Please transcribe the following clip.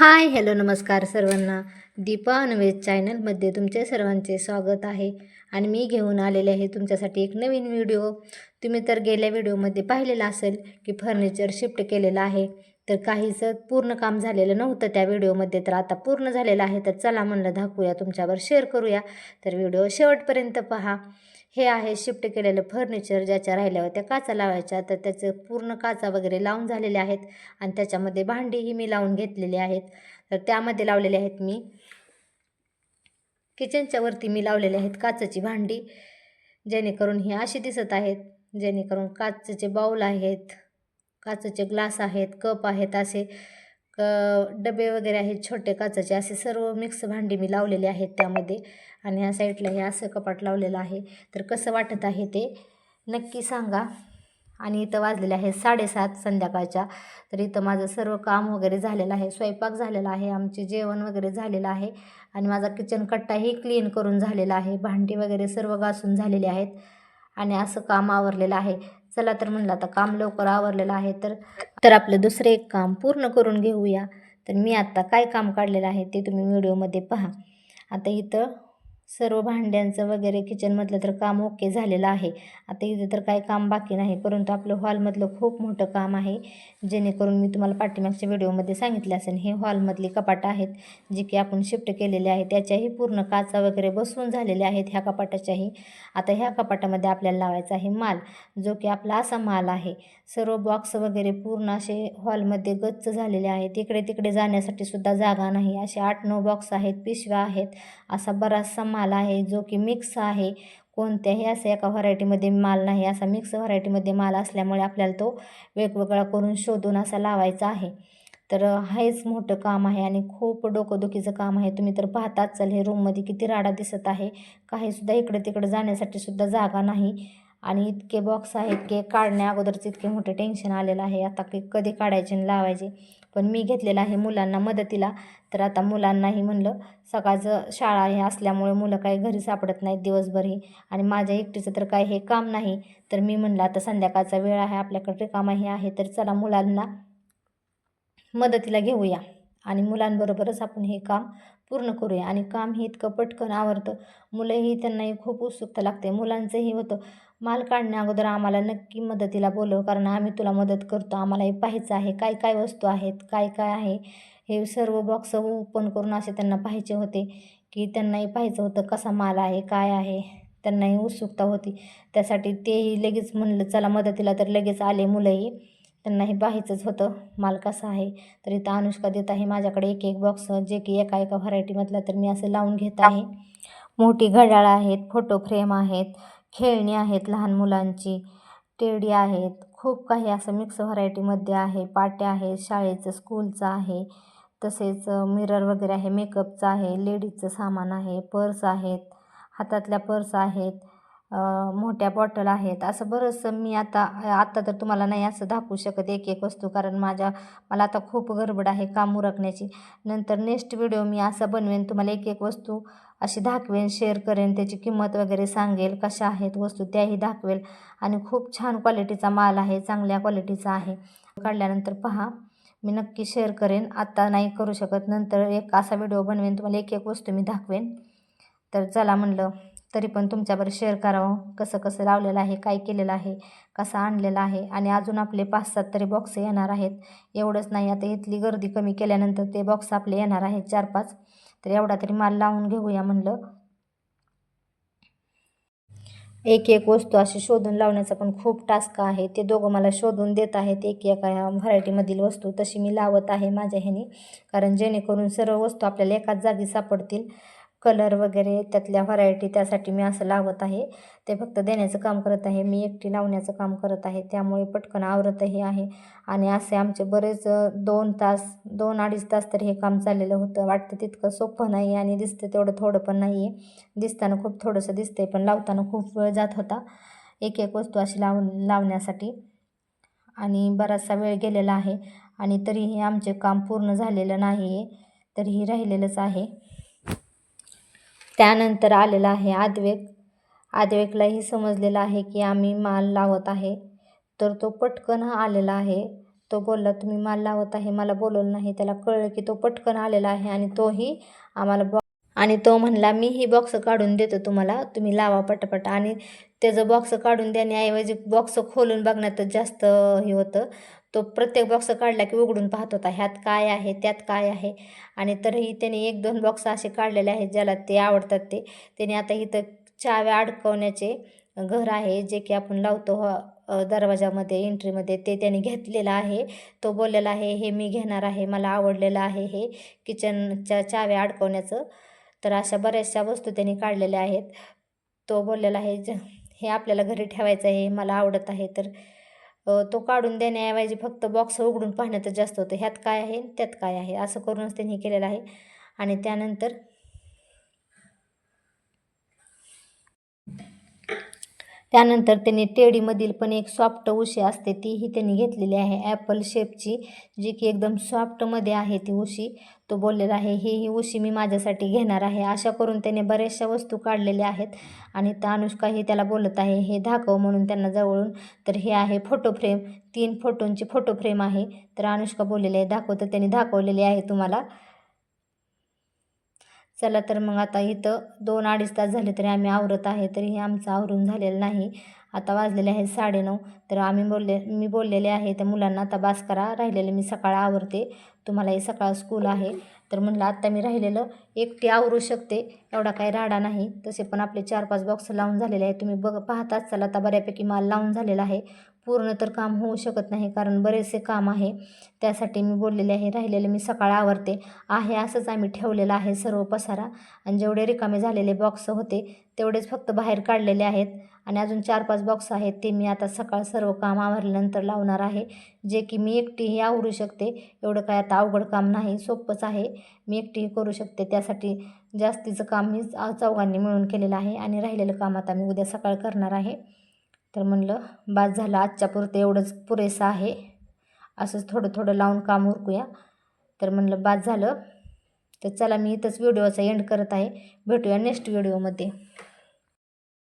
Hi hello नमस्कार सर्वांना. दीपा अनवेज चॅनलमध्ये तुमच्या सर्वांचे स्वागत आहे. आणि मी घेऊन आलेले आहे तुमच्यासाठी एक नवीन व्हिडिओ तुम्ही तर गेल्या व्हिडिओमध्ये पाहिलेलं असेल की फर्निचर शिफ्ट केलेलं आहे. तर काहीचं पूर्ण काम झालेलं नव्हतं त्या व्हिडिओमध्ये तर आता पूर्ण झालेलं आहे. तर चला म्हणलं दाखवूया तुमच्यावर शेअर करूया. तर व्हिडिओ शेवटपर्यंत पहा. हे आहे शिफ्ट केलेलं फर्निचर ज्याच्या राहिल्या होत्या काचा लावायच्या. तर त्याचं पूर्ण काचा वगैरे लावून झालेले आहेत आणि त्याच्यामध्ये भांडीही मी लावून घेतलेली आहेत. तर त्यामध्ये लावलेले आहेत मी. किचनच्या वरती मी लावलेले आहेत काचेची भांडी जेणेकरून ही अशी दिसत आहेत जेणेकरून काचेचे बाऊल आहेत काचेचे ग्लास आहेत कप आहेत असे. डबे वगैरे आहेत छोटे काचेचे. असे सर्व मिक्स भांडी मी लावलेले आहेत त्यामध्ये. आणि ह्या साईडला हे असं कपाट लावलेलं आहे. तर कसं वाटत आहे ते नक्की सांगा. आणि इथं वाजलेले आहे साडेसात संध्याकाळच्या. तर इथं माझं सर्व काम वगैरे झालेलं आहे. स्वयंपाक झालेला आहे. आमचे जेवण वगैरे झालेलं आहे. आणि माझा किचन कट्टाही क्लीन करून झालेला आहे. भांडी वगैरे सर्व घासून झालेले आहेत. आणि असं काम आवरलेलं आहे. चला तर म्हणलं आता काम लवकर आवरलेलं आहे तर तर आपलं दुसरं एक काम पूर्ण करून घेऊया. तर मी आत्ता काय काम काढलेलं आहे ते तुम्ही व्हिडिओमध्ये पहा. आता इथं सर्व भांड्यांचं वगैरे किचनमधलं तर काम ओके झालेलं आहे. आता इथं तर काही काम बाकी नाही परंतु आपलं हॉलमधलं खूप मोठं काम आहे. जेणेकरून मी तुम्हाला पाठीमागच्या व्हिडिओमध्ये सांगितले असेल हे हॉलमधली कपाटं आहेत जी की आपण शिफ्ट केलेले आहे त्याच्याही पूर्ण काचा वगैरे बसवून झालेले आहेत ह्या कपाटाच्याही. आता ह्या कपाटामध्ये आपल्याला लावायचा आहे माल जो की आपला असा माल आहे. सर्व बॉक्स वगैरे पूर्ण असे हॉलमध्ये गच्च झालेले आहेत. इकडे तिकडे जाण्यासाठी सुद्धा जागा नाही. असे आठ नऊ बॉक्स आहेत पिशव्या आहेत. असा बराचसा माल माल आहे जो की मिक्स आहे. कोणत्याही असं एका व्हरायटीमध्ये माल नाही. असा मिक्स व्हरायटीमध्ये माल असल्यामुळे आपल्याला तो वेगवेगळा करून शोधून असा लावायचा आहे. तर हेच मोठं काम आहे आणि खूप डोकंदुखीचं काम आहे. तुम्ही तर पाहताच चाल हे रूममध्ये किती राडा दिसत आहे. काहीसुद्धा इकडे तिकडे जाण्यासाठी सुद्धा जागा नाही. आणि इतके बॉक्स आहेत की काढण्या अगोदरच इतके मोठे टेन्शन आलेलं आहे. आता की कधी काढायचे आणि लावायचे. पण मी घेतलेलं आहे मुलांना मदतीला. तर आता मुलांनाही म्हणलं सकाळचं शाळा हे असल्यामुळे मुलं काही घरी सापडत नाहीत दिवसभरही आणि माझ्या एकटीचं तर काही हे काम नाही. तर मी म्हणलं आता संध्याकाळचा वेळ आहे आपल्याकडे रिकामाही आहे तर चला मुलांना मदतीला घेऊया आणि मुलांबरोबरच आपण हे काम पूर्ण करूया. आणि काम हे इतकं पटकन आवडतं मुलंही त्यांनाही खूप उत्सुकता लागते. मुलांचंही होतं माल काढण्या अगोदर आम्हाला नक्की मदतीला बोलव कारण आम्ही तुला मदत करतो. आम्हाला हे पाहायचं आहे. काय काय वस्तू आहेत? काय काय आहे? हे सर्व बॉक्स ओपन करून असे त्यांना पाहायचे होते की त्यांनाही पाहायचं होतं कसा माल आहे काय आहे. त्यांनाही उत्सुकता होती. त्यासाठी तेही लगेच म्हणलं चला मदतीला तर लगेच आले मुलंही. त्यांना हे पाहायचंच होतं माल कसा आहे. तर इथं अनुष्का देत आहे माझ्याकडे एक एक बॉक्स जे की एका एका व्हरायटीमधला तर मी असं लावून घेत आहे. मोठी घड्याळं आहेत फोटो फ्रेम आहेत खेळणी आहेत लहान मुलांची टेडी आहेत खूप काही असं मिक्स व्हरायटीमध्ये आहे. पाट्या आहेत शाळेचं स्कूलचं आहे. तसेच मिरर वगैरे आहे मेकअपचं आहे लेडीजचं सामान आहे पर्स आहेत हातातल्या पर्स आहेत मोठ्या बॉटल आहेत. असं बरंचसं मी आता आत्ता तर तुम्हाला नाही असं दाखवू शकत एक एक वस्तू कारण माझ्या मला आता खूप गडबड आहे काम उरकण्याची. नंतर नेक्स्ट व्हिडिओ मी असं बनवेन तुम्हाला एक एक वस्तू अशी दाखवेन शेअर करेन त्याची किंमत वगैरे सांगेल कशा आहेत वस्तू त्याही दाखवेल. आणि खूप छान क्वालिटीचा माल आहे चांगल्या क्वालिटीचा आहे. काढल्यानंतर पहा मी नक्की शेअर करेन. आत्ता नाही करू शकत नंतर एक असा व्हिडिओ बनवेन तुम्हाला एक एक वस्तू मी दाखवेन. तर चला म्हणलं तरी पण तुमच्याबरोबर शेअर करावं. कसं कसं लावलेलं आहे काय केलेलं आहे कसं आणलेलं आहे. आणि अजून आपले पाच सात तरी बॉक्स येणार आहेत. एवढंच नाही आता इथली गर्दी कमी केल्यानंतर ते बॉक्स आपले येणार आहेत चार पाच तर एवढा तरी माल लावून घेऊया म्हणलं. एक एक वस्तू अशी शोधून लावण्याचा पण खूप टास्क आहे. ते दोघं मला शोधून देत आहेत एक एका व्हरायटीमधील वस्तू. तशी मी लावत आहे माझ्या ह्यानी. कारण जेणेकरून सर्व वस्तू आपल्याला एकाच जागी सापडतील. कलर वगैरे त्यातल्या व्हरायटी त्यासाठी मी असं लावत आहे. ते फक्त देण्याचं काम करत आहे. मी एकटी लावण्याचं काम करत आहे. त्यामुळे पटकन आवरतही आहे. आणि असे आमचे बरेच दोन तास दोन अडीच तास तर हे काम चाललेलं होतं. वाटतं तितकं सोपं नाही आणि दिसतं तेवढं थोडं पण नाही आहे दिसताना खूप थोडंसं दिसतंय पण लावताना खूप वेळ जात होता. एक एक वस्तू अशी लावून लावण्यासाठी. आणि बराचसा वेळ गेलेला आहे. आणि तरीही आमचे काम पूर्ण झालेलं नाही आहे तरीही राहिलेलंच आहे. त्यानंतर आलेला आहे आद्वेक. आद्वेकलाही समजलेलं आहे की आम्ही माल लावत आहे. तर तो पटकन आलेला आहे. तो बोलला तुम्ही माल लावत आहे मला बोलवलं नाही. त्याला कळलं की तो पटकन आलेला आहे आणि तोही आम्हाला बॉ आणि तो म्हणला मीही बॉक्स काढून देतो तुम्हाला. तुम्ही लावा पटापट. आणि त्याचं बॉक्स काढून देण्याऐवजी बॉक्स खोलून बघण्यातच जास्त हे होतं. तो प्रत्येक बॉक्स काढला की उघडून पाहत होता ह्यात काय आहे त्यात काय आहे? आणि तरीही त्याने एक दोन बॉक्स असे काढलेले आहेत ज्याला ते आवडतात ते. त्याने आता इथं चाव्या अडकवण्याचे घर आहे जे की आपण लावतो दरवाजामध्ये एंट्रीमध्ये ते त्याने घेतलेलं आहे. तो बोललेला आहे हे मी घेणार आहे मला आवडलेलं आहे हे किचनच्या चाव्या अडकवण्याचं. तर अशा बऱ्याचशा वस्तू त्यांनी काढलेल्या आहेत. तो बोललेला आहे ज हे आपल्याला घरी ठेवायचं आहे मला आवडत आहे. तर तो काढून देण्याऐवजी फक्त बॉक्स उघडून पाहण्यातच जास्त होतं. ह्यात काय आहे? त्यात काय आहे? असं करूनच त्यांनी केलेलं आहे. आणि त्यानंतर त्यानंतर त्यांनी टेडीमधील पण एक सॉफ्ट उशी असते तीही त्यांनी घेतलेली आहे. ॲपल शेपची जी की एकदम सॉफ्टमध्ये आहे ती उशी तो बोललेला आहे ही ही उशी मी माझ्यासाठी घेणार आहे. अशा करून त्याने बऱ्याचशा वस्तू काढलेल्या आहेत आणि त्या अनुष्काही त्याला बोलत आहे हे दाखव म्हणून त्यांना जवळून तर हे आहे फोटो फ्रेम तीन फोटोंची फोटो फ्रेम आहे. तर अनुष्का बोललेली आहे दाखव. तर त्यांनी दाखवलेली आहे तुम्हाला. चला तर मग आता इथं दोन अडीच तास झाले तरी आम्ही आवरत आहे तरी हे आमचं आवरून झालेलं नाही. आता वाजलेले आहेत साडेनऊ. तर आम्ही बोलले मी बोललेले आहे त्या मुलांना आता बास करा राहिलेले मी सकाळ आवरते. तुम्हाला हे सकाळ स्कूल आहे. तर म्हणलं आत्ता मी राहिलेलं एकटी आवरू शकते. एवढा काही राडा नाही. तसे पण आपले चार पाच बॉक्स लावून झालेले आहे. तुम्ही बघ पाहताच चला आता बऱ्यापैकी माल लावून झालेला आहे. पूर्ण तर काम होऊ शकत नाही कारण बरेचसे काम आहे. त्यासाठी मी बोललेले आहे राहिलेले मी सकाळ आवरते. आहे असंच आम्ही ठेवलेलं आहे सर्व पसारा. आणि जेवढे रिकामे झालेले बॉक्स होते तेवढेच फक्त बाहेर काढलेले आहेत. आणि अजून चार पाच बॉक्स आहेत ते मी आता सकाळ सर्व काम आवरल्यानंतर लावणार आहे. जे की मी एकटीही आवरू शकते एवढं काय आता अवघड काम नाही सोपंच आहे. मी एकटीही करू शकते त्यासाठी जास्तीचं काम मी चौघांनी मिळून केलेलं आहे. आणि राहिलेलं काम आता मी उद्या सकाळ करणार आहे. तर म्हणलं बाद झालं आजच्या पुरतं एवढंच पुरेसं आहे. असंच थोडं थोडं लावून काम उरकूया. तर म्हणलं बाद झालं तर चला मी इथंच व्हिडिओचा एंड करत आहे. भेटूया नेक्स्ट व्हिडिओमध्ये